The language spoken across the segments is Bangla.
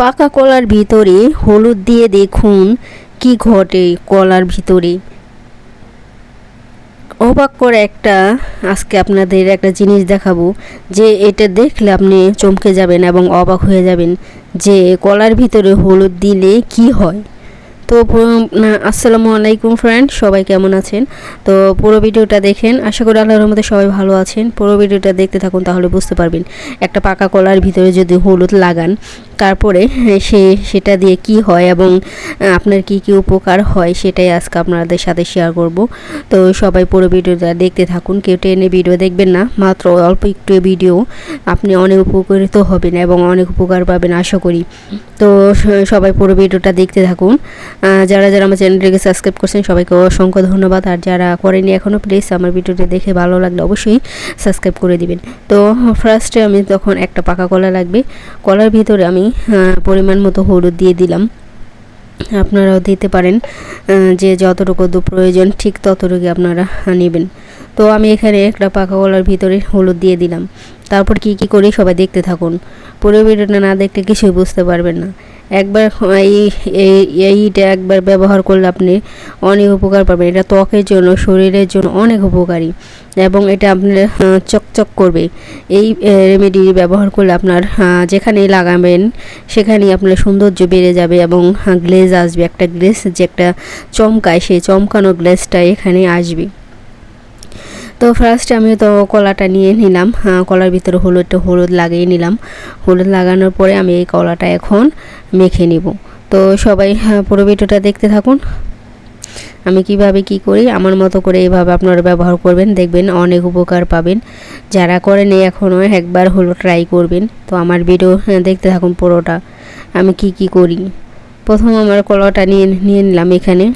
পাকা কলার ভিতরে হলুদ দিয়ে দেখুন কি ঘটে কলার ভিতরে। অবাক করে একটা, আজকে আপনাদের একটা জিনিস দেখাবো, যে এটা দেখলে আপনি চমকে যাবেন এবং অবাক হয়ে যাবেন যে কলার ভিতরে হলুদ দিলে কি হয়। তো আসসালামু আলাইকুম ফ্রেন্ড সবাই কেমন আছেন? তো পুরো ভিডিওটা দেখেন, আশা করি আল্লাহর রহমতে সবাই ভালো আছেন। পুরো ভিডিওটা দেখতে থাকুন, তাহলে বুঝতে পারবেন, একটা পাকা কলার ভিতরে যদি হলুদ লাগান তারপরে সে, সেটা দিয়ে কি হয় এবং আপনার কি কি উপকার হয় সেটাই আজকে আপনাদের সাথে শেয়ার করব। তো সবাই পুরো ভিডিওটা দেখতে থাকুন, কেউ টেনে ভিডিও দেখবেন না, মাত্র অল্প একটু ভিডিও, আপনি অনেক উপকৃত হবেন এবং অনেক উপকার পাবেন আশা করি। তো সবাই পুরো ভিডিওটা দেখতে থাকুন। যারা যারা আমার চ্যানেলটিকে সাবস্ক্রাইব করছেন, সবাইকে অসংখ্য ধন্যবাদ। আর যারা করেনি এখনও প্লিজ আমার ভিডিওটা দেখে ভালো লাগলে অবশ্যই সাবস্ক্রাইব করে দিবেন। তো ফার্স্টে আমি তখন একটা পাকা কলা লাগবে, কলার ভিতরে আমি পরিমাণ মতো হলুদ দিয়ে দিলাম। আপনারাও দিতে পারেন যে যতটুকু প্রয়োজন, ঠিক ততটুকু আপনারা নেবেন। তো আমি এখানে একটা পাকা কলার ভিতরে হলুদ দিয়ে দিলাম। তারপর কি কি করি সবাই দেখতে থাকুন। পুরো ভিডিওটা না দেখলে কিছুই বুঝতে পারবেন না। একবার এই, এই- এইটা একবার ব্যবহার করলে আপনি অনেক উপকার পাবেন। এটা ত্বকের জন্য, শরীরের জন্য অনেক উপকারী এবং এটা আপনার চকচক করবে। এই রেমেডি ব্যবহার করলে আপনার যেখানেই লাগাবেন, সেখানেই আপনার সৌন্দর্য বেড়ে যাবে এবং গ্লেজ আসবে। একটা গ্লেজ যে একটা চমকায়, সেই চমকানো গ্লেজটা এখানে আসবে। তো ফার্স্ট আমি তো কলাটা নিয়ে নিলাম। কলার ভিতরে হলুদটা হলুদ লাগিয়ে নিলাম। হলুদ লাগানোর পরে আমি এই কলাটা এখন মেখে নিব। তো সবাই পুরো ভিডিওটা দেখতে থাকুন। আমি কীভাবে কি করি, আমার মতো করে এইভাবে আপনারা ব্যবহার করবেন, দেখবেন অনেক উপকার পাবেন। যারা করেনি এখনও একবার হলো ট্রাই করবেন। তো আমার ভিডিও দেখতে থাকুন পুরোটা। আমি কি কি করি? প্রথম আমার কলাটা নিয়ে নিয়ে নিলাম এখানে।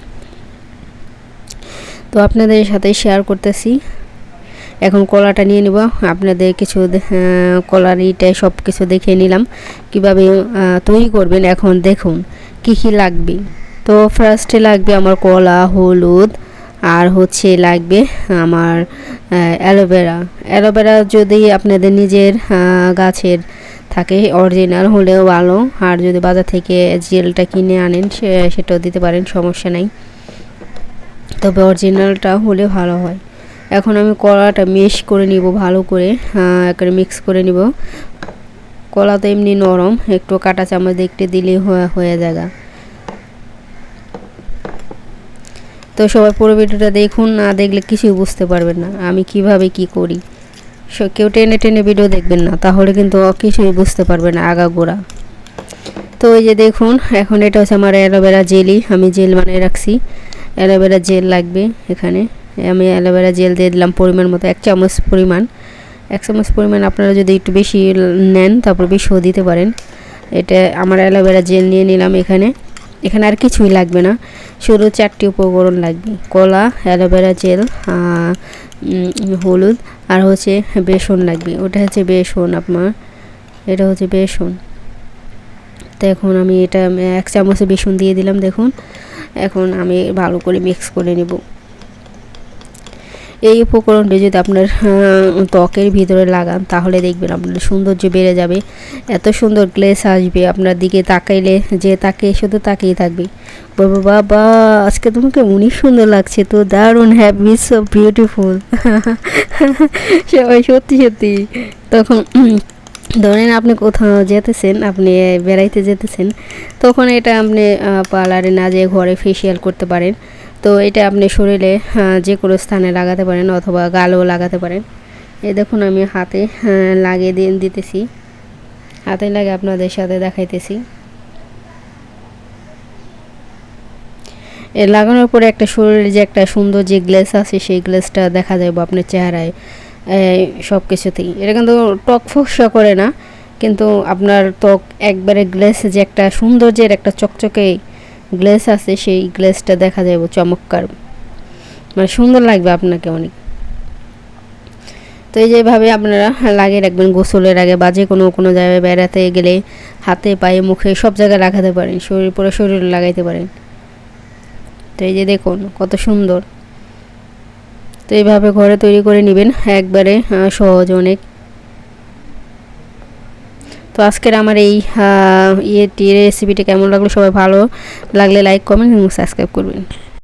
তো আপনাদের সাথে শেয়ার করতেছি। এখন কলাটা নিয়ে নিব। আপনাদের কিছু কলার ইটায় সব কিছু দেখে নিলাম। কীভাবে তৈরি করবেন এখন দেখুন কি কি লাগবে। তো ফার্স্টে লাগবে আমার কলা, হলুদ, আর হচ্ছে লাগবে আমার অ্যালোভেরা। অ্যালোভেরা যদি আপনাদের নিজের গাছের থাকে অরিজিনাল হলেও ভালো। আর যদি বাজার থেকে জেলটা কিনে আনেন সেটাও দিতে পারেন, সমস্যা নাই। তবে অরিজিনালটা হলে ভালো হয়। এখন আমি কলাটা মিক্স করে নিব ভালো করে করে মিক্স করে নিব। কলা তো এমনি নরম, একটু কাটা চামচ দেখতে দিলেই হয়ে যাবে। তো সবাই পুরো ভিডিওটা দেখুন, না দেখলে কিছুই বুঝতে পারবেন না, আমি কীভাবে কি করি। কেউ টেনে টেনে ভিডিও দেখবেন না, তাহলে কিন্তু কিছুই বুঝতে পারবেন না, আগাগোড়া। তো এই যে দেখুন, এখন এটা হচ্ছে আমার অ্যালোভেরা জেলি, আমি জেল বানিয়ে রাখছি। অ্যালোভেরা জেল লাগবে এখানে। আমি অ্যালোভেরা জেল দিয়ে দিলাম পরিমাণ মতো, এক চামচ পরিমাণ। এক চামচ পরিমাণ আপনারা যদি একটু বেশি নেন, তারপর বেশিও দিতে পারেন। এটা আমার অ্যালোভেরা জেল নিয়ে নিলাম এখানে। এখানে আর কিছুই লাগবে না, শুধু চারটি উপকরণ লাগবে। কলা, অ্যালোভেরা জেল হলুদ, আর হচ্ছে বেসন লাগবে। ওটা হচ্ছে বেসন আপনার, এটা হচ্ছে বেসন। তো এখন আমি এটা এক চামচে বেসন দিয়ে দিলাম, দেখুন। এখন আমি ভালো করে মিক্স করে নেব। এই উপকরণটি যদি আপনার ত্বকের ভিতরে লাগান, তাহলে দেখবেন আপনার সৌন্দর্য বেড়ে যাবে। এত সুন্দর গ্লেস আসবে আপনার দিকে তাকাইলে, যে তাকে, শুধু তাকিয়ে থাকবে। বলব বাবা, আজকে তোমাকে অনেক সুন্দর লাগছে, তো দারুণ হ্যাপি সো বিউটিফুল সবাই সত্যি সত্যি। তখন, ধরেন আপনি কোথাও যেতেছেন, আপনি বেড়াইতে যেতেছেন, তখন এটা আপনি পার্লারে না যেয়ে ঘরে ফেসিয়াল করতে পারেন। তো এটা আপনি শরীরে যে কোনো স্থানে লাগাতে পারেন অথবা গালেও লাগাতে পারেন। এই দেখুন আমি হাতে লাগিয়ে দিয়ে দিতেছি। হাতে লাগে আপনাদের সাথে দেখাইতেছি। এ লাগানোর পরে একটা শরীরে যে একটা সুন্দর যে গ্লেস আছে, সেই গ্লেসটা দেখা যাবে আপনার চেহারায় সব কিছুতেই এটা কিন্তু টক ফসা করে না, কিন্তু আপনার ত্বক একবারে গ্লেস যে একটা সৌন্দর্যের একটা চকচকে গ্লেস আছে, সেই গ্লেসটা দেখা যাবে চমৎকার। মানে সুন্দর লাগবে আপনাকে অনেক। তো এই যেভাবে আপনারা লাগিয়ে রাখবেন গোসলের আগে বা যে কোনো কোনো জায়গায় বেড়াতে গেলে হাতে, পায়ে, মুখে সব জায়গায় লাগাতে পারেন, শরীর পুরো শরীরে লাগাইতে পারেন। তো এই যে দেখুন কত সুন্দর। তো এইভাবে ঘরে তৈরি করে নেবেন, একবারে সহজ অনেক। তো আজকের আমার এই ইয়েটি রেসিপিটা কেমন লাগল? সবাই ভালো লাগলে লাইক কমেন্ট এবং সাবস্ক্রাইব করবেন।